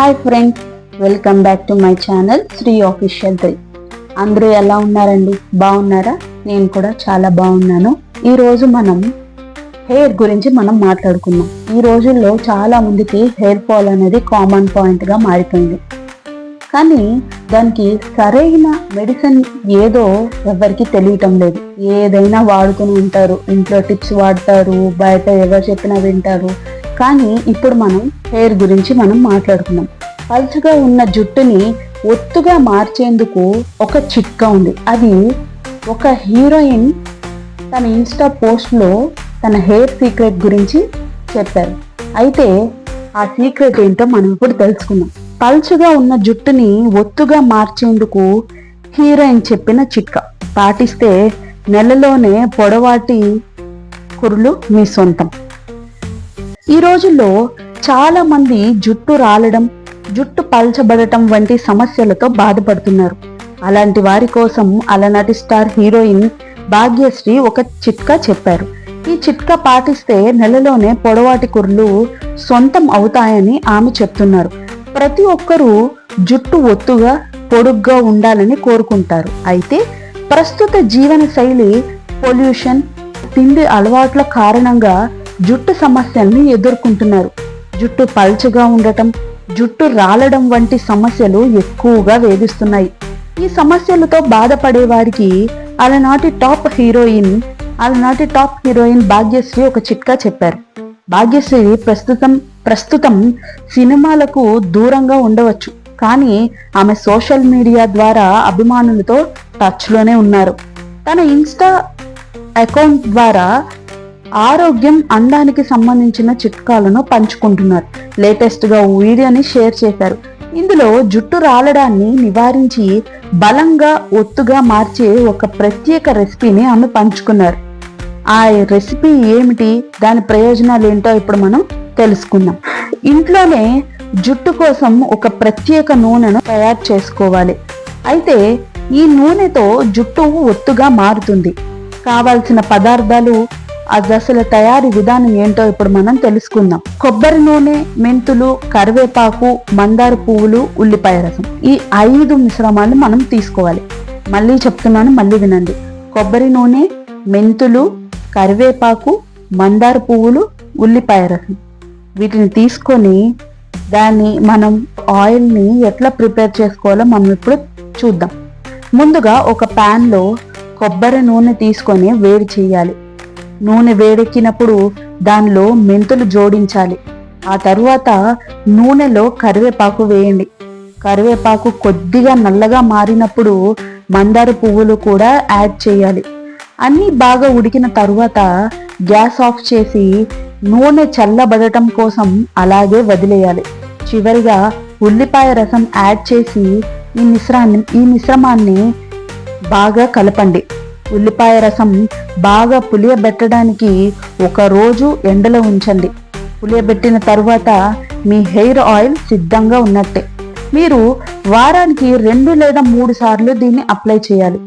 Hi friends welcome back to my channel Sri official three అందరూ ఎలా ఉన్నారండి? బాగున్నారా? నేను కూడా చాలా బాగున్నాను. ఈ రోజు మనం హెయిర్ గురించి మనం మాట్లాడుకుందాం. ఈ రోజుల్లో చాలా మందికి హెయిర్ ఫాల్ అనేది కామన్ పాయింట్గా మారిపోయింది. కానీ దానికి సరైన మెడిసిన్ ఏదో ఎవరికి తెలియటం లేదు. ఏదైనా వాడుకుని ఉంటారు. ఇంట్లో టిప్స్ వాడతారు. బయట ఎవరు చెప్పినా వింటారు. కానీ ఇప్పుడు మనం హెయిర్ గురించి మనం మాట్లాడుకుందాం. పలుచగా ఉన్న జుట్టుని ఒత్తుగా మార్చేందుకు ఒక చిట్కా ఉంది. అది ఒక హీరోయిన్ తన ఇన్స్టా పోస్ట్లో తన హెయిర్ సీక్రెట్ గురించి చెప్పారు. అయితే ఆ సీక్రెట్ ఏంటో మనం ఇప్పుడు తెలుసుకుందాం. పల్చగా ఉన్న జుట్టుని ఒత్తుగా మార్చేందుకు హీరోయిన్ చెప్పిన చిట్కా. పాటిస్తే నెలలోనే పొడవాటి కురులు మీ సొంతం. ఈ రోజుల్లో చాలా మంది జుట్టు రాలడం జుట్టు పల్చబడటం వంటి సమస్యలతో బాధపడుతున్నారు. అలాంటి వారి కోసం అలనాటి స్టార్ హీరోయిన్ భాగ్యశ్రీ ఒక చిట్కా చెప్పారు. ఈ చిట్కా పాటిస్తే నెలలోనే పొడవాటి కుర్లు సొంతం అవుతాయని ఆమె చెప్తున్నారు. ప్రతి ఒక్కరూ జుట్టు ఒత్తుగా పొడుగ్గా ఉండాలని కోరుకుంటారు. అయితే ప్రస్తుత జీవన శైలి పొల్యూషన్ తిండి అలవాట్ల కారణంగా జుట్టు సమస్యల్ని ఎదుర్కొంటున్నారు. జుట్టు పల్చగా ఉండటం జుట్టు రాలడం వంటి సమస్యలు ఎక్కువగా వేధిస్తున్నాయి. ఈ సమస్యలతో బాధపడే వారికి అలనాటి టాప్ హీరోయిన్ అలనాటి టాప్ హీరోయిన్ భాగ్యశ్రీ ఒక చిట్కా చెప్పారు. భాగ్యశ్రీ ప్రస్తుతం ప్రస్తుతం సినిమాలకు దూరంగా ఉండవచ్చు. కానీ ఆమె సోషల్ మీడియా ద్వారా అభిమానులతో టచ్లోనే ఉన్నారు. తన ఇన్స్టా అకౌంట్ ద్వారా ఆరోగ్యం అందానికి సంబంధించిన చిట్కాలను పంచుకుంటున్నారు. లేటెస్ట్గా వీడియోని షేర్ చేశారు. ఇందులో జుట్టు రాలడాన్ని నివారించి బలంగా ఒత్తుగా మార్చే ఒక ప్రత్యేక రెసిపీని ఆమె పంచుకున్నారు. ఆ రెసిపీ ఏమిటి? దాని ప్రయోజనాలు ఏంటో ఇప్పుడు మనం తెలుసుకుందాం. ఇంట్లోనే జుట్టు కోసం ఒక ప్రత్యేక నూనెను తయారు చేసుకోవాలి. అయితే ఈ నూనెతో జుట్టు ఒత్తుగా మారుతుంది. కావాల్సిన పదార్థాలు అసలు తయారీ విధానం ఏంటో ఇప్పుడు మనం తెలుసుకుందాం. కొబ్బరి నూనె మెంతులు కరివేపాకు మందార పువ్వులు ఉల్లిపాయ రసం ఈ ఐదు మిశ్రమాలు మనం తీసుకోవాలి. మళ్ళీ చెప్తున్నాను మళ్ళీ వినండి. కొబ్బరి నూనె మెంతులు కరివేపాకు మందార పువ్వులు ఉల్లిపాయ రసం. వీటిని తీసుకొని దాన్ని మనం ఆయిల్ని ఎట్లా ప్రిపేర్ చేసుకోవాలో మనం ఇప్పుడు చూద్దాం. ముందుగా ఒక ప్యాన్లో కొబ్బరి నూనె తీసుకొని వేడి చేయాలి. నూనె వేడెక్కినప్పుడు దానిలో మెంతులు జోడించాలి. ఆ తరువాత నూనెలో కరివేపాకు వేయండి. కరివేపాకు కొద్దిగా నల్లగా మారినప్పుడు మందార పువ్వులు కూడా యాడ్ చేయాలి. అన్నీ బాగా ఉడికిన తరువాత గ్యాస్ ఆఫ్ చేసి నూనె చల్లబడటం కోసం అలాగే వదిలేయాలి. చివరిగా ఉల్లిపాయ రసం యాడ్ చేసి ఈ మిశ్రాన్ని ఈ మిశ్రమాన్ని బాగా కలపండి. ఉల్లిపాయ రసం బాగా పులియబెట్టడానికి ఒక రోజు ఎండలో ఉంచండి. పులియబెట్టిన తర్వాత మీ హెయిర్ ఆయిల్ సిద్ధంగా ఉన్నట్టే. మీరు వారానికి రెండు లేదా మూడు సార్లు దీన్ని అప్లై చేయాలి.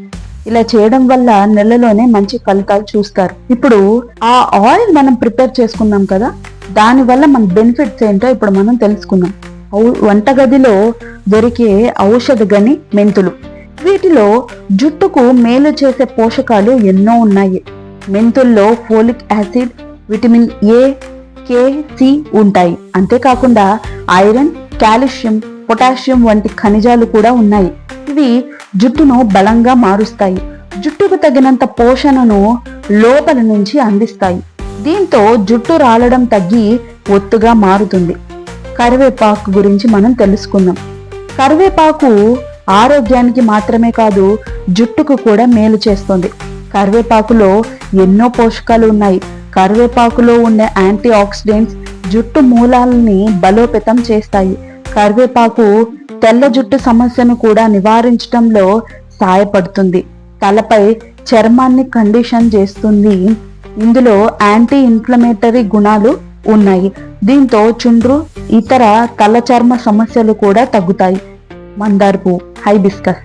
ఇలా చేయడం వల్ల నెలలోనే మంచి ఫలితాలు చూస్తారు. ఇప్పుడు ఆ ఆయిల్ మనం ప్రిపేర్ చేసుకున్నాం కదా దానివల్ల మన బెనిఫిట్స్ ఏంటో ఇప్పుడు మనం తెలుసుకుందాం. వంటగదిలో దొరికే ఔషధ గని మెంతులు. వీటిలో జుట్టుకు మేలు చేసే పోషకాలు ఎన్నో ఉన్నాయి. మెంతుల్లో folic acid vitamin A K C ఉంటాయి. అంతేకాకుండా ఐరన్ కాల్షియం పొటాషియం వంటి ఖనిజాలు కూడా ఉన్నాయి. ఇవి జుట్టును బలంగా మారుస్తాయి. జుట్టుకు తగినంత పోషణను లోపల నుంచి అందిస్తాయి. దీంతో జుట్టు రాలడం తగ్గి ఒత్తుగా మారుతుంది. కరివేపాకు గురించి మనం తెలుసుకుందాం. కరివేపాకు ఆరోగ్యానికి మాత్రమే కాదు జుట్టుకు కూడా మేలు చేస్తుంది. కరివేపాకులో ఎన్నో పోషకాలు ఉన్నాయి. కరివేపాకులో ఉండే యాంటీ ఆక్సిడెంట్స్ జుట్టు మూలాలని బలోపేతం చేస్తాయి. కరివేపాకు తెల్ల జుట్టు సమస్యను కూడా నివారించడంలో సహాయపడుతుంది తలపై చర్మాన్ని కండిషన్ చేస్తుంది. ఇందులో యాంటీ ఇన్ఫ్లమేటరీ గుణాలు ఉన్నాయి. దీంతో చుండ్రు ఇతర తల చర్మ సమస్యలు కూడా తగ్గుతాయి. మందార పువ్వు హైబిస్కస్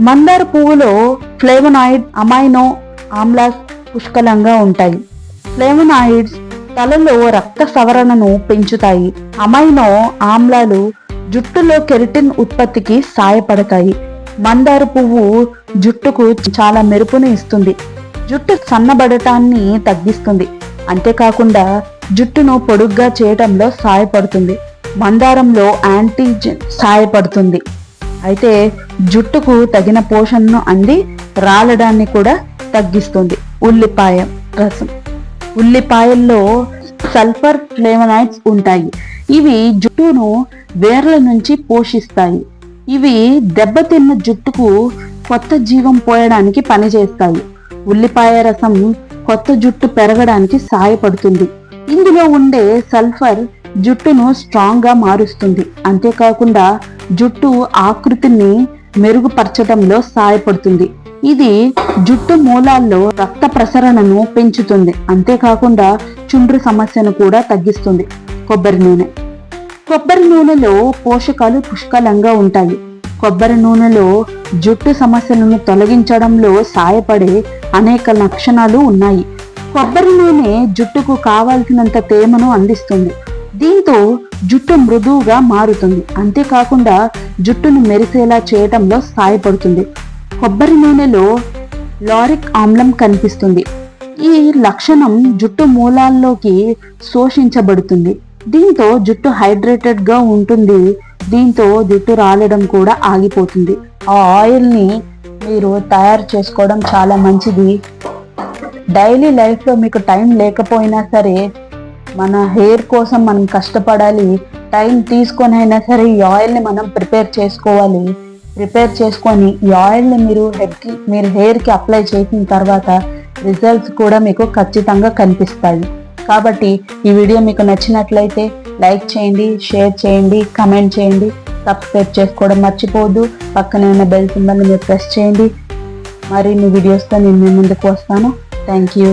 మందార పువ్వులో ఫ్లేవనాయిడ్ అమైనో ఆమ్లాస్ పుష్కలంగా ఉంటాయి. ఫ్లేవనాయిడ్స్ తలలో రక్త సవరణను పెంచుతాయి. అమైనో ఆమ్లాలు జుట్టులో కెరటిన్ ఉత్పత్తికి సాయపడతాయి. మందార పువ్వు జుట్టుకు చాలా మెరుపును ఇస్తుంది. జుట్టు సన్నబడటాన్ని తగ్గిస్తుంది. అంతేకాకుండా జుట్టును పొడుగ్గా చేయటంలో సహాయపడుతుంది మందారంలో యాంటీజెన్ సహాయపడుతుంది అయితే జుట్టుకు తగిన పోషణను అంది రాలడాన్ని కూడా తగ్గిస్తుంది. ఉల్లిపాయ రసం. ఉల్లిపాయల్లో సల్ఫర్ ఫ్లేవనాయిడ్స్ ఉంటాయి. ఇవి జుట్టును వేర్ల నుంచి పోషిస్తాయి. ఇవి దెబ్బతిన్న జుట్టుకు కొత్త జీవం పోయడానికి పనిచేస్తాయి. ఉల్లిపాయ రసం కొత్త జుట్టు పెరగడానికి సహాయపడుతుంది ఇందులో ఉండే సల్ఫర్ జుట్టును స్ట్రాంగ్గా మారుస్తుంది. అంతేకాకుండా జుట్టు ఆకృతిని మెరుగుపరచడంలో సహాయపడుతుంది. ఇది జుట్టు మూలాల్లో రక్త ప్రసరణను పెంచుతుంది. అంతేకాకుండా చుండ్రు సమస్యను కూడా తగ్గిస్తుంది. కొబ్బరి నూనె. కొబ్బరి నూనెలో పోషకాలు పుష్కలంగా ఉంటాయి. కొబ్బరి నూనెలో జుట్టు సమస్యలను తొలగించడంలో సాయపడే అనేక లక్షణాలు ఉన్నాయి. కొబ్బరి నూనె జుట్టుకు కావాల్సినంత తేమను అందిస్తుంది. దీంతో జుట్టు మృదువుగా మారుతుంది. అంతేకాకుండా జుట్టును మెరిసేలా చేయటంలో సహాయపడుతుంది కొబ్బరి నూనెలో లారిక్ ఆమ్లం కనిపిస్తుంది. ఈ లక్షణం జుట్టు మూలాల్లోకి శోషించబడుతుంది. దీంతో జుట్టు హైడ్రేటెడ్గా ఉంటుంది. దీంతో జుట్టు రాలడం కూడా ఆగిపోతుంది. ఆ ఆయిల్ని మీరు తయారు చేసుకోవడం చాలా మంచిది. డైలీ లైఫ్లో మీకు టైం లేకపోయినా సరే మన హెయిర్ కోసం మనం కష్టపడాలి టైం తీసుకొని అయినా సరే ఈ ఆయిల్ని మనం ప్రిపేర్ చేసుకోవాలి. ప్రిపేర్ చేసుకొని ఈ ఆయిల్ని మీరు హెడ్కి మీరు హెయిర్కి అప్లై చేసిన తర్వాత రిజల్ట్స్ కూడా మీకు ఖచ్చితంగా కనిపిస్తాయి. కాబట్టి ఈ వీడియో మీకు నచ్చినట్లయితే లైక్ చేయండి షేర్ చేయండి కమెంట్ చేయండి. సబ్స్క్రైబ్ చేసుకోవడం మర్చిపోవద్దు. పక్కనే ఉన్న బెల్ సింబల్ని మీరు ప్రెస్ చేయండి. మరిన్ని వీడియోస్తో నేను మీ ముందుకు వస్తాను. Thank you